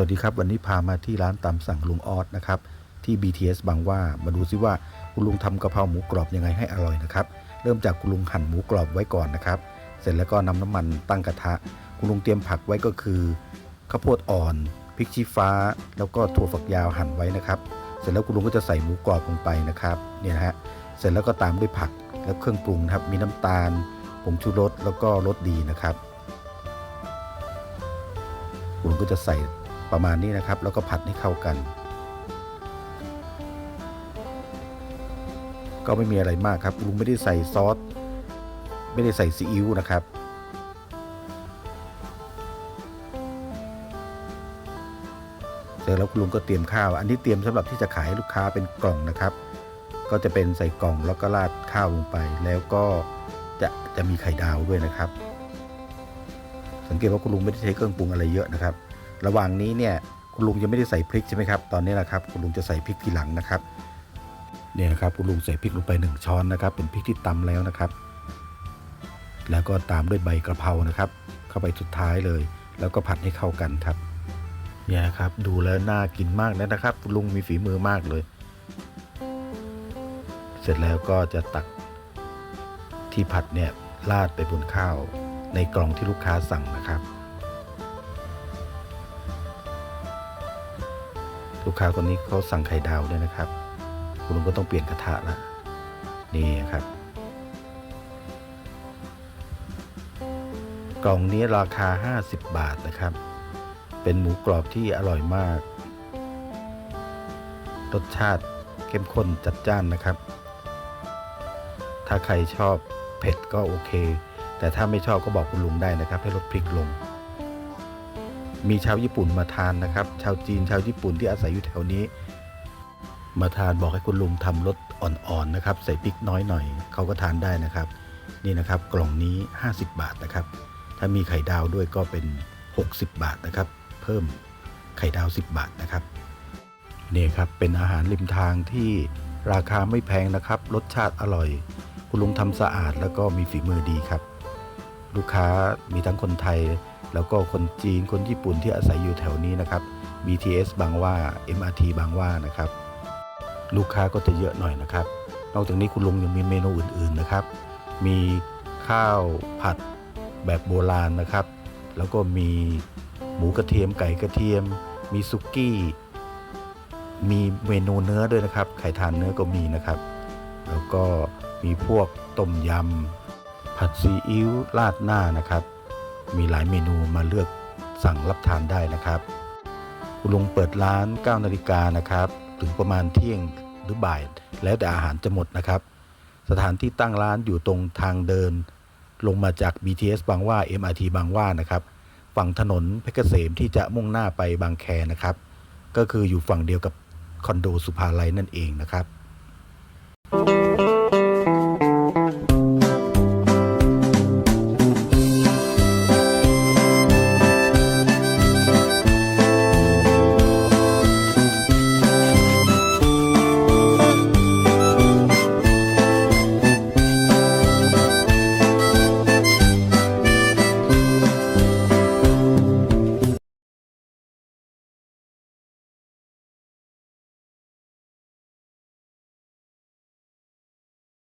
วัสดีครับ วันนี้พามาที่ร้านตามสั่งลุงออสนะครับที่ BTS บางว่ามาดูซิว่าคุณลุงทำกะเพราหมูกรอบยังไงให้อร่อยนะครับเริ่มจากคุณลุงหั่นหมูกรอบไว้ก่อนนะครับ เสร็จแล้วก็นำน้ำมันตั้งกระทะ คุณลุงเตรียมผักไว้ก็คือข้าวโพดอ่อนพริกชี้ฟ้า แล้วก็ถั่วฝักยาวหั่นไว้นะครับ เสร็จแล้วคุณลุงก็จะใส่หมูกรอบลงไปนะครับเนี่ยนะฮะเสร็จแล้วก็ตามด้วยผักและเครื่องปรุงนะครับมีน้ำตาลผงชูรสแล้วก็รสดีนะครับ คุณลุงก็จะใส่ ประมาณนี้นะครับ แล้วก็ผัดให้เข้ากัน ก็ไม่มีอะไรมากครับลุงไม่ได้ใส่ซอสไม่ได้ใส่ซีอิ๊วนะครับเสร็จแล้วคุณลุงก็เตรียมข้าว อันนี้เตรียมสำหรับที่จะขายให้ลูกค้าเป็นกล่องนะครับ ก็จะเป็นใส่กล่องแล้วก็ราดข้าวลงไป แล้วก็จะจะมีไข่ดาวด้วยนะครับ สังเกตว่าคุณลุงไม่ได้ใช้เครื่องปรุงอะไรเยอะนะครับ ระหว่างนี้เนี่ยคุณลุงยังไม่ได้ใส่พริกใช่ไหมครับ ตอนนี้นะครับคุณลุงจะใส่พริกทีหลังนะครับเนี่ยนะครับคุณลุงใส่พริกลงไปหนึ่งช้อนนะครับ เป็นพริกที่ตำแล้วนะครับ แล้วก็ตามด้วยใบกระเพรานะครับ เข้าไปสุดท้ายเลย แล้วก็ผัดให้เข้ากันครับเนี่ยครับดูแล้วน่ากินมากนะครับคุณลุงมีฝีมือมากเลย เสร็จแล้วก็จะตักที่ผัดเนี่ยราดไปบนข้าวในกล่องที่ลูกค้าสั่งนะครับ ลูกค้าคนนี้เขาสั่งไข่ดาวด้วยนะครับ คุณลุงก็ต้องเปลี่ยนกระทะละนี่ครับ กล่องนี้ราคา 50 บาทนะครับ เป็นหมูกรอบที่อร่อยมาก รสชาติเข้มข้นจัดจ้านนะครับ ถ้าใครชอบเผ็ดก็โอเค แต่ถ้าไม่ชอบก็บอกคุณลุงได้นะครับ ให้ลดพริกลง มีชาวญี่ปุ่นมาทานนะครับ ชาวจีนชาวญี่ปุ่นที่อาศัยอยู่แถวนี้ มาทานบอกให้คุณลุงทำรสอ่อนๆนะครับ ใส่พริกน้อยหน่อยเขาก็ทานได้นะครับ นี่นะครับกล่องนี้ 50 บาทนะครับ ถ้ามีไข่ดาวด้วยก็เป็น 60 บาทนะครับ เพิ่มไข่ดาว 10 บาทนะครับนี่ครับเป็นอาหารริมทางที่ราคาไม่แพงนะครับ รสชาติอร่อย คุณลุงทำสะอาดแล้วก็มีฝีมือดีครับ ลูกค้ามีทั้งคนไทย แล้วก็คนจีนคนญี่ปุ่นที่อาศัยอยู่แถวนี้นะครับ BTS บางว่า MRT บางว่านะครับ ลูกค้าก็จะเยอะหน่อยนะครับ นอกจากนี้คุณลุงยังมีเมนูอื่นๆนะครับ มีข้าวผัดแบบโบราณนะครับ แล้วก็มีหมูกระเทียมไก่กระเทียม มีซุกี้ มีเมนูเนื้อด้วยนะครับ ไข่ทานเนื้อก็มีนะครับ แล้วก็มีพวกต้มยำ ผัดซีอิ๊วราดหน้านะครับ มีหลายเมนูมาเลือกสั่งรับทานได้นะครับคุณลุงเปิดร้าน 9 นาฬิกานะครับ ถึงประมาณเที่ยงหรือบ่าย แล้วแต่อาหารจะหมดนะครับ สถานที่ตั้งร้านอยู่ตรงทางเดิน ลงมาจาก BTS บางหว่า MRT บางหว่านะครับฝั่งถนนเพชรเกษมที่จะมุ่งหน้าไปบางแคนะครับ ก็คืออยู่ฝั่งเดียวกับคอนโดสุภาลัยนั่นเองนะครับ